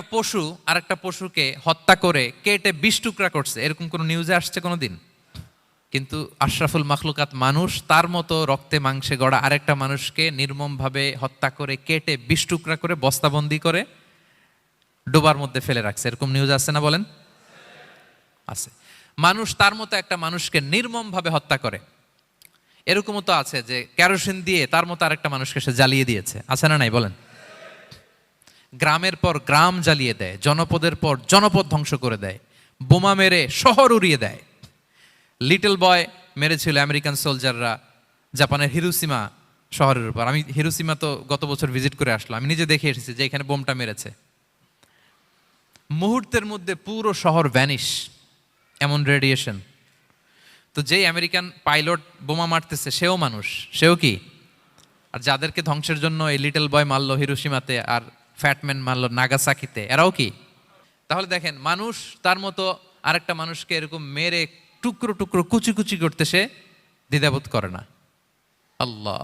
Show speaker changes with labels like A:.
A: একটা পশু আর একটা পশুকে হত্যা করে কেটে বিষ টুকরা করছে। এরকম কোনো নিউজে আসছে কোনো দিন কিন্তু আশরাফুল মাখলুকাত মানুষ তার মতো রক্তে মাংসে গড়া আরেকটা মানুষকে নির্মমভাবে হত্যা করে, কেটে বিষ টুকরা করে বস্তাবন্দি করে ডোবার মধ্যে ফেলে রাখছে। এরকম নিউজ আছে না বলেন? আছে। মানুষ তার মতো একটা মানুষকে নির্মমভাবে হত্যা করে। এরকমও তো আছে যে কেরোসিন দিয়ে তার মতো আরেকটা মানুষকে সে জ্বালিয়ে দিয়েছে। আছে না নাই বলেন? গ্রামের পর গ্রাম জ্বালিয়ে দেয়, জনপদের পর জনপদ ধ্বংস করে দেয়, বোমা মেরে শহর উড়িয়ে দেয়। লিটল বয় মেরেছিল আমেরিকান সোলজাররা জাপানের হিরুসীমা শহরের উপর। আমি হিরুসীমা তো গত বছর ভিজিট করে আসলাম। আমি নিজে দেখে এসেছি যে এখানে বোমটা মেরেছে। মুহূর্তের মধ্যে পুরো শহর ভ্যানিশ এমন রেডিয়েশন তো যেই আমেরিকান পাইলট বোমা মারতেছে, সেও মানুষ, সেও কি? আর যাদেরকে ধ্বংসের জন্য এই লিটল বয় মারলো হিরোসীমাতে আর ফ্যাটম্যান মারলো নাগাসাকিতে এরাও কি? তাহলে দেখেন, মানুষ তার মতো আরেকটা মানুষকে এরকম মেরে টুকরো টুকরো কুচি কুচি করতে সে দ্বিধাবোধ করে না। আল্লাহ।